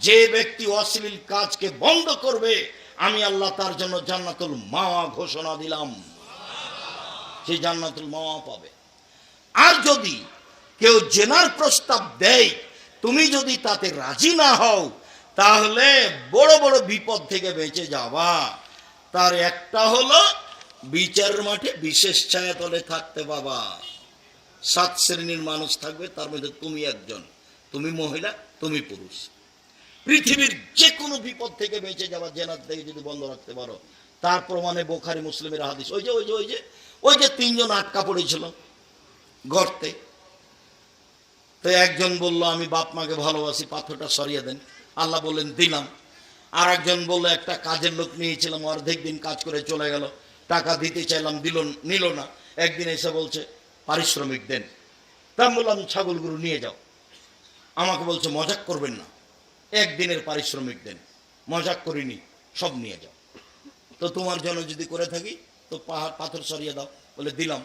যে ব্যক্তি অশ্লীল কাজকে বন্ধ করবে, আমি আল্লাহ তার জন্য জান্নাতুল মাওয়া ঘোষণা দিলাম। সেই জান্নাতুল মাওয়া পাবে। আর যদি কেউ জেনার প্রস্তাব দেয়, তুমি যদি তাতে রাজি না হও, তাহলে বড় বড় বিপদ থেকে বেঁচে যাবা। তার একটা হলো, বিচার মাঠে বিশেষ ছায়া তলে থাকতে বাবা সাত শ্রেণির মানুষ থাকবে, তার মধ্যে তুমি একজন। তুমি মহিলা, তুমি পুরুষ। পৃথিবীর যে কোনো বিপদ থেকে বেঁচে যাওয়া জেনার থেকে যদি বন্ধ রাখতে পারো, তার প্রমাণে বোখারি মুসলিমের হাদিস। ওই যে ওই যে ওই যে ওই যে তিনজন আটকা পড়েছিল গর্তে। তো একজন বলল, আমি বাপ মাকে ভালোবাসি, পাথরটা সরিয়ে দেন। আল্লাহ বললেন, দিলাম। আর একজন বলল, একটা কাজের লোক নিয়েছিলাম, অর্ধেক দিন কাজ করে চলে গেল। টাকা দিতে চাইলাম, দিল, নিল না। একদিন এসে বলছে, পারিশ্রমিক দেন। তা বললাম, ছাগলগুলো নিয়ে যাও। আমাকে বলছে, মজাক করবেন না। একদিনের পারিশ্রমিক দেন। মজাক করিনি, সব নিয়ে যাও। তো তোমার জন্য যদি করে থাকি, তো পাহাড়, পাথর সরিয়ে দাও, বলে দিলাম।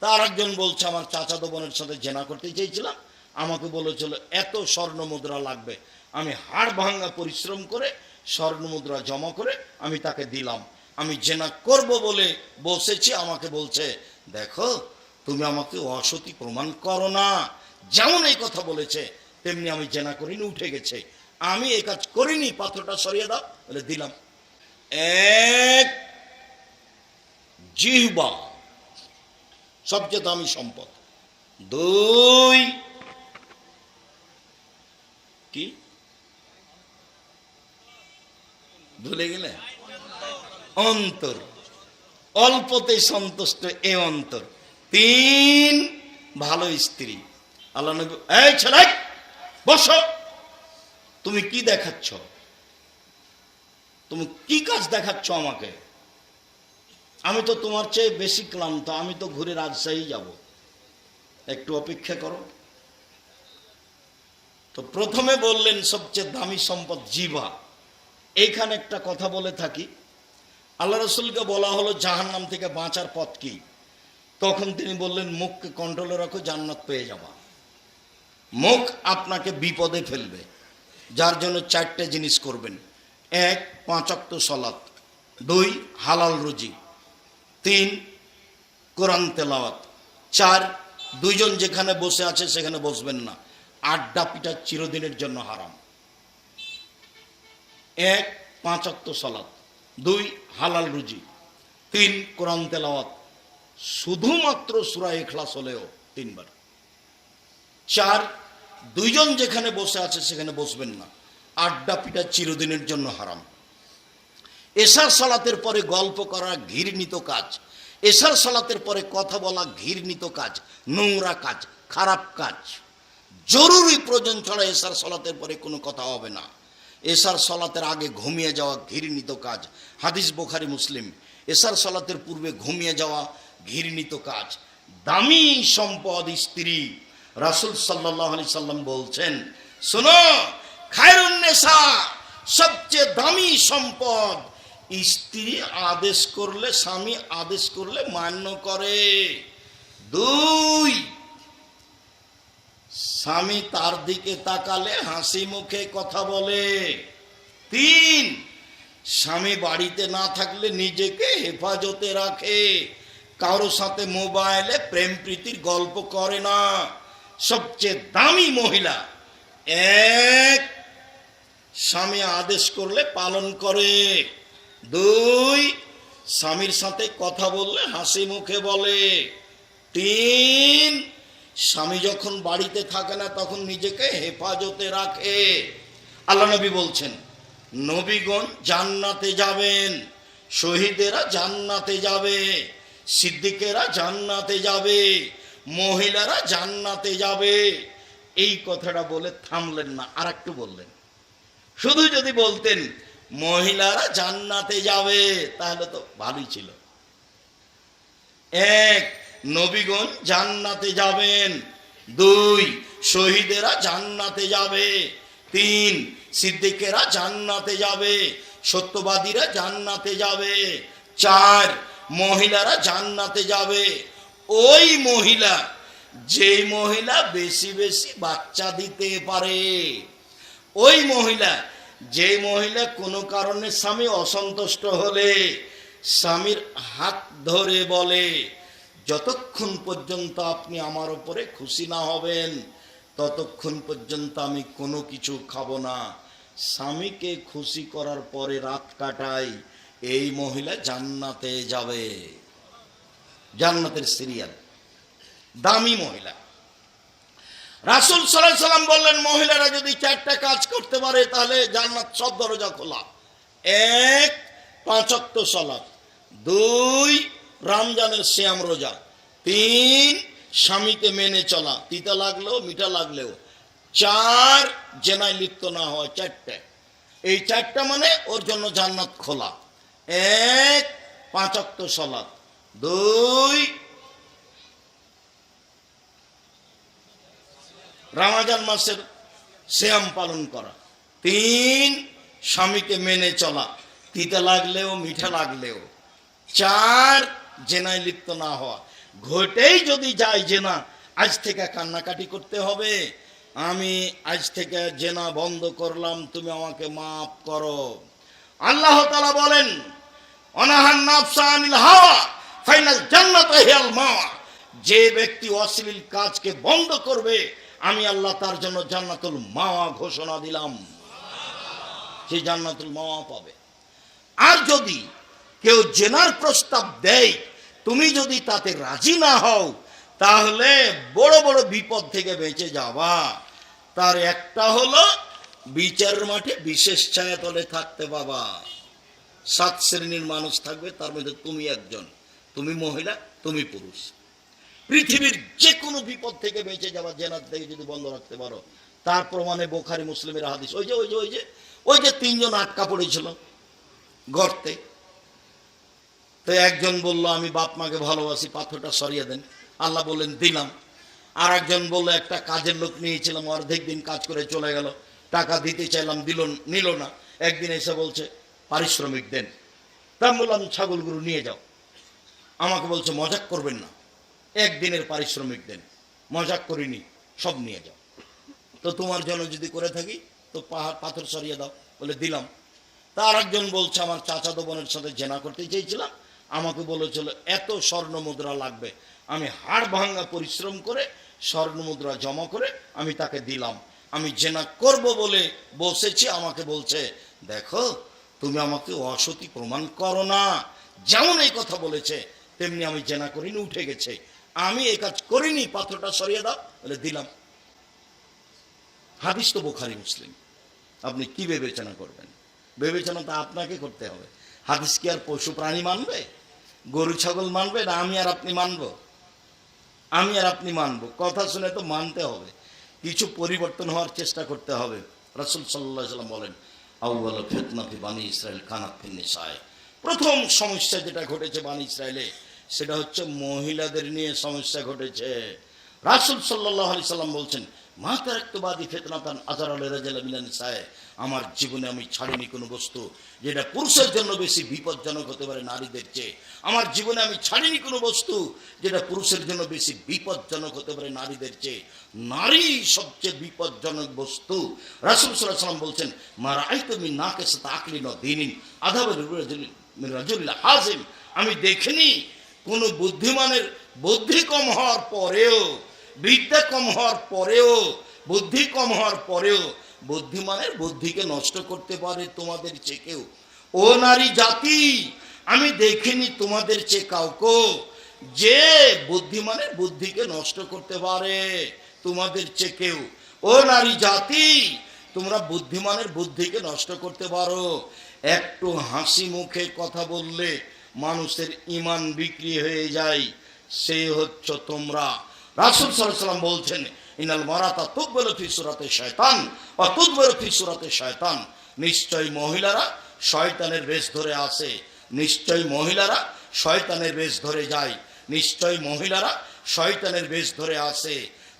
তার একজন বলছে, আমার চাচাতো বোনের সাথে জেনা করতে চেয়েছিলাম। আমাকে বলেছিল, এত স্বর্ণ মুদ্রা লাগবে। আমি হাড় ভাঙা পরিশ্রম করে, স্বর্ণ মুদ্রা জমা করে, আমি তাকে দিলাম। আমি জেনা করব বলে বসেছি। আমাকে বলছে, দেখো, তুমি আমাকে অসতী প্রমাণ করো না। যেমন এই কথা বলেছে, তেমনি আমি জেনা করিনি, উঠে গেছে। আমি এই কাজ করিনি পাথরটা সরিয়ে দাও, বলে দিলাম। এক, জিহ্বা, সবচেয়ে দামি সম্পদ। দুই, কি? ভুলে গেলে? অন্তর। অল্পতে সন্তুষ্ট এ অন্তর। তিন, ভালো স্ত্রী। আল্লাহ নবী এই ছেলে, বসো। তুমি কি দেখাচ্ছ? তুমি কি কাজ দেখাচ্ছ আমাকে? আমি তো তোমার চেয়ে বেশি ক্লান্ত, আমি তো ঘুরে রাজশাহী যাব। একটু অপেক্ষা করো। তো প্রথমে বললেন, সবচেয়ে দামি সম্পদ জিভা এইখানে একটা কথা বলে থাকি। আল্লাহ রসুলকে বলা হলো, জাহান্নাম থেকে বাঁচার পথ কি? তখন তিনি বললেন, মুখকে কন্ট্রোলে রাখো, জান্নাত পেয়ে যাবা। মুখ আপনাকে বিপদে ফেলবে। যার জন্য চারটে জিনিস করবেন। এক পাঁচক্ত সলাৎ দুই, হালাল রুজি। তিন, কোরআন তেলাওয়াত। চার, দুইজন যেখানে বসে আছে সেখানে বসবেন না। আড্ডা পিঠা চিরদিনের জন্য হারাম। এক পাঁচাত্ত সলাৎ দুই, হালাল রুজি। তিন, কোরআন তেলাওয়াত। শুধুমাত্র সুরা এখলাস হলেও তিনবার। চার দুইজন যেখানে বসে আছে সেখানে বসবেন না। আড্ডা পিঠা চিরদিনের জন্য হারাম। এশার সালাতের পরে গল্প করা ঘৃণিত কাজ। এশার সালাতের পরে কথা বলা ঘৃণিত কাজ। নোংরা কাজ, খারাপ কাজ। জরুরি প্রয়োজন ছাড়া এশার সালাতের পরে কোনো কথা হবে না। এশার সালাতের আগে ঘুমিয়ে যাওয়া ঘৃণিত কাজ। হাদিস বোখারি, মুসলিম। এশার সালাতের পূর্বে ঘুমিয়ে যাওয়া ঘৃণিত কাজ। দামি সম্পদ স্ত্রী রাসুল সাল্লাহ আলি সাল্লাম বলছেন, শোনো খায়রুন্নেসা সবচেয়ে দামি সম্পদ। স্ত্রী আদেশ করলে, স্বামী আদেশ করলে মান্য করে। দুই, স্বামী তার দিকে তাকালে হাসি মুখে কথা বলে। তিন, স্বামী বাড়িতে না থাকলে নিজেকে হেফাজতে রাখে। কারও সাথে মোবাইলে প্রেম প্রীতির গল্প করে না। সবচেয়ে দামি মহিলা এক স্বামী আদেশ করলে পালন করে। দুই, স্বামীর সাথে কথা বললে হাসি মুখে বলে। তিন, স্বামী যখন বাড়িতে থাকে না তখন নিজেকে হেফাজতে রাখে। আল্লাহ নবী বলছেন, নবীগণ জান্নাতে যাবেন, শহীদেরা জান্নাতে যাবে, সিদ্দিকেরা জান্নাতে যাবে মহিলারা জান্নাতে যাবে। এই কথাটা বলে থামলেন না আর একটু বললেন। শুধু যদি বলতেন, মহিলারা জান্নাতে যাবে, তাহলে তো ভালোই ছিল। এক, নবীগণ জান্নাতে যাবেন। দুই, শহীদেরা জান্নাতে যাবে। তিন, সিদ্দিকেরা জান্নাতে যাবে। সত্যবাদীরা জান্নাতে যাবে। চার, মহিলারা জান্নাতে যাবে। ওই মহিলা, যেই মহিলা বেশি বেশি বাচ্চা দিতে পারে, ওই মহিলা যে মহিলা কোনো কারণে স্বামী অসন্তুষ্ট হলে, স্বামীর হাত ধরে বলে, যতক্ষণ পর্যন্ত আপনি আমার উপরে খুশি না হবেন, ততক্ষণ পর্যন্ত আমি কোনো কিছু খাব না। স্বামীকে খুশি করার পরে রাত কাটাই এই মহিলা জান্নাতে যাবে। জান্নাতের সিরিয়াল। দামি মহিলা। রাসুল সাল্লাহ সাল্লাম বললেন, মহিলারা যদি চারটা কাজ করতে পারে, তাহলে জান্নাত সব দরজা খোলা। এক, পাঁচক্ত সলাৎ দুই, রমজানের শ্যাম রোজা। তিন, স্বামীকে মেনে চলা। তিতা লাগলেও, মিঠা লাগলেও। চার, জেনায় লিপ্ত না হওয়া চারটে। এই চারটা মানে ওর জন্য জান্নাত খোলা। এক, পাঁচক্ত সলাৎ দুই। রামাজান মাসের শ্যাম পালন করা। তিন, স্বামীকে মেনে চলা। তিতা লাগলেও, মিঠা লাগলেও। চার, জেনায় লিপ্ত না হওয়া। ঘটেই যদি যায় জেনা, আজ থেকে কান্নাকাটি করতে হবে। আমি আজ থেকে জেনা বন্ধ করলাম, তুমি আমাকে মাফ করো। আল্লাহ বলেন, অনাহান নাফসা আনিল হাওয়া। ফাইনাল জান্নাত হিয়াল মাওয়া যে ব্যক্তি অশ্লীল কাজকে বন্ধ করবে, আমি আল্লাহ তার জন্য জান্নাতুল মাওয়া ঘোষণা দিলাম। সে জান্নাতুল মাওয়া পাবে। আর যদি কেউ জেনার প্রস্তাব দেয়, তুমি যদি তাতে রাজি না হও, তাহলে বড় বড় বিপদ থেকে বেঁচে যাবা। তার একটা হলো বিচারের মাঠে বিশেষ ছায়াতলে থাকতে বাবা সাত শ্রেণির মানুষ থাকবে, তার মধ্যে তুমি একজন। তুমি মহিলা, তুমি পুরুষ। পৃথিবীর যে কোনো বিপদ থেকে বেঁচে যাওয়া জেনার থেকে যদি বন্ধ রাখতে পারো, তার প্রমাণে বোখারি, মুসলিমের হাদিস। ওই যে ওই যে ওই যে ওই যে তিনজন আটকা পড়েছিল গর্তে। তো একজন বলল, আমি বাপ মাকে ভালোবাসি, পাথরটা সরিয়ে দেন। আল্লাহ বললেন, দিলাম। আর একজন বলল, একটা কাজের লোক নিয়েছিলাম, অর্ধেক দিন কাজ করে চলে গেল। টাকা দিতে চাইলাম, দিল, নিল না। একদিন এসে বলছে, পারিশ্রমিক দেন। তা বললাম, ছাগলগুলো নিয়ে যাও। আমাকে বলছে, মজাক করবেন না। একদিনের পারিশ্রমিক দেন। মজাক করিনি, সব নিয়ে যাও। তো তোমার জন্য যদি করে থাকি, তো পাহাড়, পাথর সরিয়ে দাও বলে দিলাম। তার একজন বলছে, আমার চাচাতো বোনের সাথে জেনা করতে চেয়েছিলাম। আমাকে বলেছিল, এত স্বর্ণ মুদ্রা লাগবে। আমি হাড় ভাঙ্গা পরিশ্রম করে স্বর্ণ মুদ্রা জমা করে আমি তাকে দিলাম। আমি জেনা করব বলে বসেছি। আমাকে বলছে, দেখো, তুমি আমাকে অসতি প্রমাণ করো না। যেমন এই কথা বলেছে তেমনি আমি জেনা করিনি, উঠে গেছে। আমি এই কাজ করিনি পাথরটা সরিয়ে দাও, বলে দিলাম। হাদিস তো বোখারি, মুসলিম। আপনি কি বিবেচনা করবেন? বিবেচনা তো আপনাকে করতে হবে। হাদিস কি আর পশু প্রাণী মানবে? গরু, ছাগল মানবে না আমি আর আপনি মানব? আমি আর আপনি মানব? কথা শুনে তো মানতে হবে। কিছু পরিবর্তন হওয়ার চেষ্টা করতে হবে। রাসুল সাল্লাহ সাল্লাম বলেন আউ্বাল ফেতনাফি বানী ইসরায়েল কানাত নিসায় প্রথম সমস্যা যেটা ঘটেছে বানী ইসরায়েলে সেটা হচ্ছে মহিলাদের নিয়ে সমস্যা ঘটেছে। রাসুল সাল্লাহ আলি সাল্লাম বলছেন মা তারাক্তবাদী ফেতনাতান আজার আল রাজাল মিলান সায় আমার জীবনে আমি ছাড়িনি কোনো বস্তু যেটা পুরুষের জন্য বেশি বিপজ্জনক হতে পারে নারীদের চেয়ে। আমার জীবনে আমি ছাড়িনি কোনো বস্তু যেটা পুরুষের জন্য বেশি বিপজ্জনক হতে পারে নারীদের চেয়ে। নারী সবচেয়ে বিপজ্জনক বস্তু। রাসুল সাল্লাম বলছেন মারা আই তুমি না কেসে তাকলি ন দিনিন আধাবের রাজুল্লাহ হাজিম, আমি দেখিনি কোনো বুদ্ধিমানের বুদ্ধি কম হওয়ার পরেও, বিদ্যা কম হওয়ার পরেও, বুদ্ধি কম হওয়ার পরেও বুদ্ধিমানের বুদ্ধিকে নষ্ট করতে পারে তোমাদের চেয়ে কেউ। ও নারী জাতি, আমি দেখিনি তোমাদের চেয়ে কাউকে যে বুদ্ধিমানের বুদ্ধিকে নষ্ট করতে পারে তোমাদের চেয়ে কেউ। ও নারী জাতি, তোমরা বুদ্ধিমানের বুদ্ধিকে নষ্ট করতে পারো। একটু হাসি মুখে কথা বললে মানুষের ইমান বিক্রি হয়ে যায়, সে হচ্ছে তোমরা। রাসুল সাল্লাম বলছেন, ইনাল মারাতা তুকবেল ফি সুরাতে শয়তান বা তুকবেল ফি সুরাতে শয়তান নিশ্চয় মহিলারা শয়তানের বেশ ধরে আসে নিশ্চয় মহিলারা শয়তানের বেশ ধরে যায়, নিশ্চয় মহিলারা শয়তানের বেশ ধরে আসে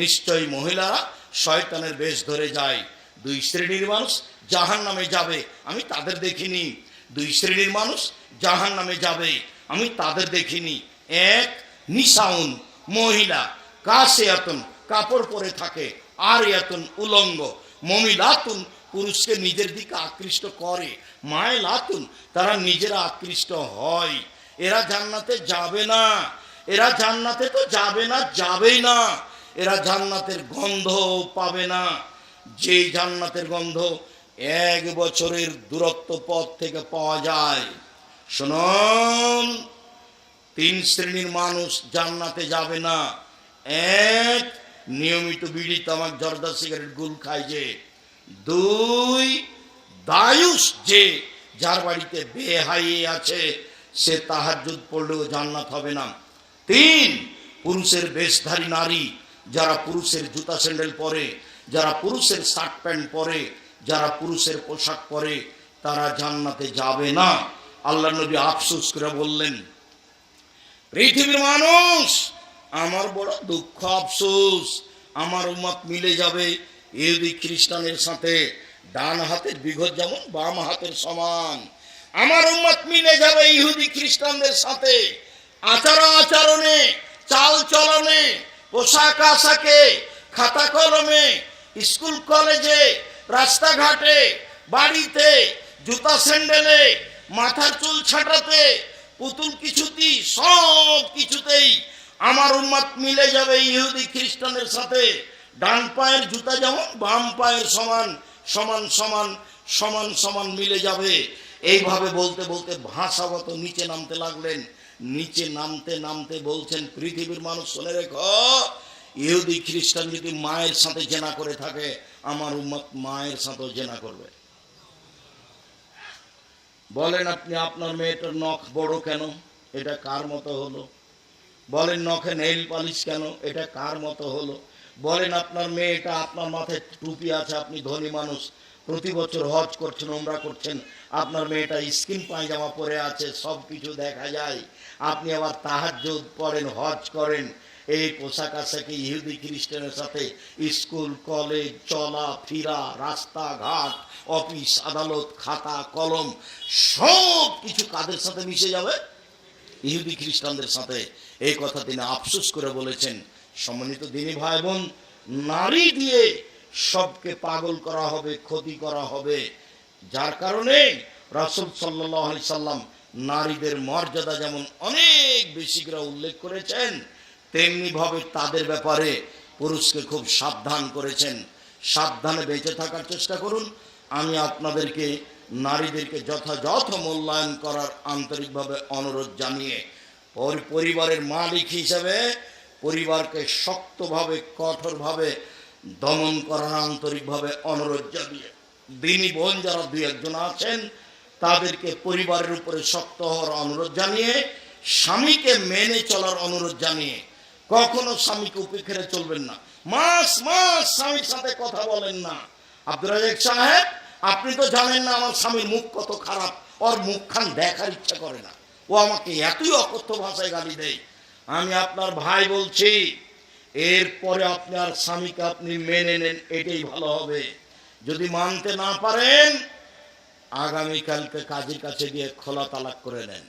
নিশ্চয় মহিলারা শয়তানের বেশ ধরে যায়। দুই শ্রেণির মানুষ জাহান নামে যাবে, আমি তাদের দেখিনি। দুই শ্রেণির মানুষ জাহান নামে যাবে। আমি তাদের দেখিনি। এক নিশাউন মহিলা কাশে এতন কাপড় পরে থাকে আর এতন উলঙ্গ, মমিলাতুন, পুরুষকে নিজের দিকে আকৃষ্ট করে মায় লাতুন তারা নিজেরা আকৃষ্ট হয়। এরা জান্নাতে যাবে না। এরা জান্নাতে তো যাবে না, যাবেই না। এরা জান্নাতের গন্ধ পাবে না। যে জান্নাতের গন্ধ এক বছরের দূরত্ব পথ থেকে পাওয়া যায়। শুনুন, তিন শ্রেণির মানুষ জান্নাতে যাবে না। এক, নিয়মিত বিড়ি, তামাক, জর্দা, সিগারেট, গুল খায় যে। দুই, দায়ুস যে, যার বাড়িতে বেহাই আছে, সে তাহার তাহাজ্জুদ পড়লেও জান্নাত হবে না। তিন, পুরুষের বেশধারী নারী, যারা পুরুষের জুতা স্যান্ডেল পরে, যারা পুরুষের শার্ট প্যান্ট পরে যারা পুরুষের পোশাক পরে, তারা জান্নাতে যাবে না। আল্লাহ নবী আফসোস করে বললেন, পৃথিবীর মানুষ, আমার বড় দুঃখ, আফসোস, আমার উম্মত মিলে যাবে ইহুদি খ্রিস্টানের সাথে, ডান হাতের বিঘত যেমন বাম হাতের সমান। আমার উম্মত মিলে যাবে ইহুদি খ্রিস্টানদের সাথে, আচার আচরণে, চাল চলনে, পোশাক আশাকে, খাতা কলমে, স্কুল কলেজে রাস্তাঘাটে, বাড়িতে, জুতা স্যান্ডেলে, মাথার চুল ছাটাতে, পুতুল কিছুতেই, সব কিছুতেই আমার উম্মাদ মিলে যাবে ইহুদি খ্রিস্টানের সাথে। ডান পায়ের জুতা যেমন, বাম পায়ের সমান সমান সমান সমান সমান মিলে যাবে। এইভাবে বলতে বলতে ভাষাগত নিচে নামতে লাগলেন। নিচে নামতে নামতে বলছেন পৃথিবীর মানুষ, শুনে রেখো, ইহুদি খ্রিস্টান যদি মায়ের সাথে জেনা করে থাকে আমার উম্মত মায়ের সাথেও জেনা করবে। বলেন আপনি, আপনার মেয়েটার নখ বড় কেন? এটা কার মতো হলো? বলেন, নখে নেইল পালিশ কেন? এটা কার মতো হলো? বলেন, আপনার মেয়েটা আপনার মাথায় টুপি আছে, আপনি ধনী মানুষ, প্রতি বছর হজ করছেন ওমরা করছেন, আপনার মেয়েটা স্কিন পায়জামা পরে আছে সব কিছু দেখা যায়। আপনি আবার তাহাজ্জুদ পড়েন, হজ করেন এই পোশাক আশাকে ইহুদি খ্রিস্টানের সাথে? স্কুল, কলেজ, চলা, ফিরা, রাস্তাঘাট, অফিস, আদালত, খাতা, কলম, সব কিছু কাদের সাথে মিশে যাবে? ইহুদি খ্রিস্টানদের সাথে। এই কথা তিনি আফসোস করে বলেছেন। সম্মানিত দিনী ভাই বোন নারী দিয়ে সবকে পাগল করা হবে, ক্ষতি করা হবে। যার কারণে রাসুল সাল্লাহ সাল্লাম নারীদের মর্যাদা যেমন অনেক বেশি করে উল্লেখ করেছেন তেমনি ভাবে তাদের ব্যাপারে পুরুষকে খুব সাবধান করেছেন। সাবধানে বেঁচে থাকার চেষ্টা করুন। আমি আপনাদেরকে, নারীদেরকে যথাযথ মূল্যায়ন করার আন্তরিকভাবে অনুরোধ জানিয়ে, ওর পরিবারের মালিক হিসেবে পরিবারকে শক্তভাবে, কঠোরভাবে দমন করার আন্তরিকভাবে অনুরোধ জানিয়ে, দিনী বোন যারা দুই একজন আছেন, তাদেরকে পরিবারের উপরে শক্ত হওয়ার অনুরোধ জানিয়ে, স্বামীকে মেনে চলার অনুরোধ জানিয়ে কখনো স্বামীকে উপেক্ষারে চলবেন না। মাস মাস স্বামীর সাথে কথা বলেন না। আব্দুল রাজাক সাহেব, আপনি তো জানেন না আমার স্বামীর মুখ কত খারাপ, ওর মুখখান দেখার ইচ্ছা করে না। ও আমাকে এতই অকথ্য ভাষায় গালি দেয়। আমি আপনার ভাই বলছি, এরপরে আপনার স্বামীকে আপনি মেনে নেন, এটাই ভালো হবে। যদি মানতে না পারেন, আগামীকালকে কাজের কাছে গিয়ে খোলা তালাক করে নেন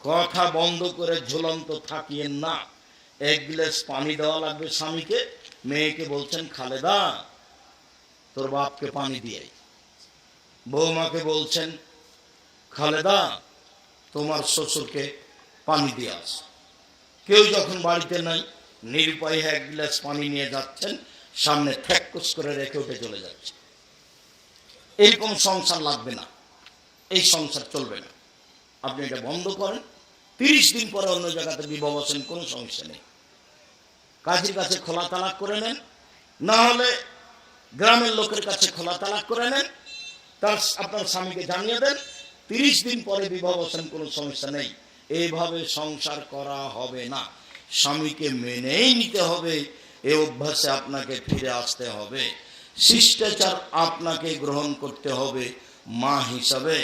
কথা বন্ধ করে ঝুলন্ত থাকিয়েন না। এক গ্লাস পানি দেওয়া লাগবে স্বামীকে। মেয়েকে বলছেন, খালেদা, তোর বাপকে পানি দিয়ে। বৌমাকে বলছেন, খালেদা, তোমার শ্বশুরকে পানি দিয়ে আস। কেউ যখন বাড়িতে নাই, নিরুপায় এক গ্লাস পানি নিয়ে যাচ্ছেন, সামনে থ্যাকুস করে রেখে উঠে চলে যাচ্ছে। এইরকম সংসার লাগবে না। এই সংসার চলবে না। আপনি এটা বন্ধ করেন, তিরিশ দিন পরে অন্য জায়গাতে বিবাহ কোনো সমস্যা নেই। কাজের কাছে খোলা তালাক করে নেন, না হলে গ্রামের লোকের কাছে খোলা তালাক করে নেন, তার আপনার স্বামীকে জানিয়ে দেন, তিরিশ দিন পরে বিবাহ কোনো সমস্যা নেই। এইভাবে সংসার করা হবে না। স্বামীকে মেনেই নিতে হবে, এ অভ্যাসে আপনাকে ফিরে আসতে হবে। শিষ্টাচার আপনাকে গ্রহণ করতে হবে মা হিসাবে।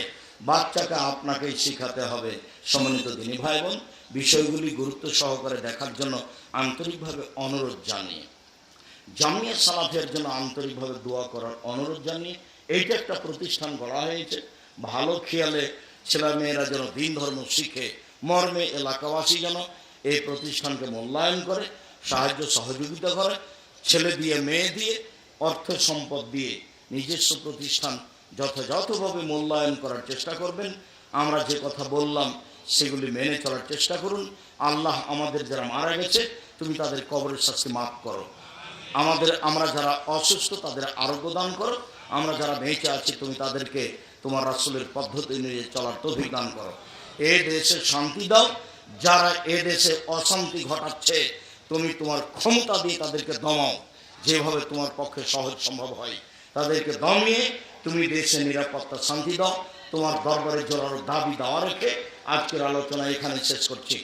বাচ্চাকে আপনাকেই শেখাতে হবে। সম্মানিত দিনী ভাই বোন বিষয়গুলি গুরুত্ব সহকারে দেখার জন্য আন্তরিকভাবে অনুরোধ জানিয়ে। জামিয়া সালাফের জন্য আন্তরিকভাবে দোয়া করার অনুরোধ জানিয়ে এইটা একটা প্রতিষ্ঠান গড়া হয়েছে। ভালো খেয়ালে ছেলেমেয়েরা যেন দিন ধর্ম শিখে, মর্মে এলাকাবাসী যেন এই প্রতিষ্ঠানকে মূল্যায়ন করে, সাহায্য সহযোগিতা করে, ছেলে দিয়ে, মেয়ে দিয়ে, অর্থ সম্পদ দিয়ে নিজস্ব প্রতিষ্ঠান যথাযথভাবে মূল্যায়ন করার চেষ্টা করবেন। আমরা যে কথা বললাম, সেগুলি মেনে চলার চেষ্টা করুন। আল্লাহ আমাদের যারা মারা গেছে, তুমি তাদের কবরের শাস্তি মাফ করো। আমাদের আমরা যারা অসুস্থ, তাদের আরোগ্য দান করো। আমরা যারা বেঁচে আছি, তুমি তাদেরকে তোমার রাসূলের পদ্ধতি নিয়ে চলার তৌফিক দান করো। এ দেশে শান্তি দাও। যারা এ দেশে অশান্তি ঘটাচ্ছে, তুমি তোমার ক্ষমতা দিয়ে তাদেরকে দমাও। যেভাবে তোমার পক্ষে সহজ সম্ভব হয়, তাদেরকে দমিয়ে তুমি দেশে নিরাপত্তা শান্তি দাও। তোমার দরবারে জোরালো দাবি দেওয়া রেখে আজকের আলোচনা এখানে শেষ করছি।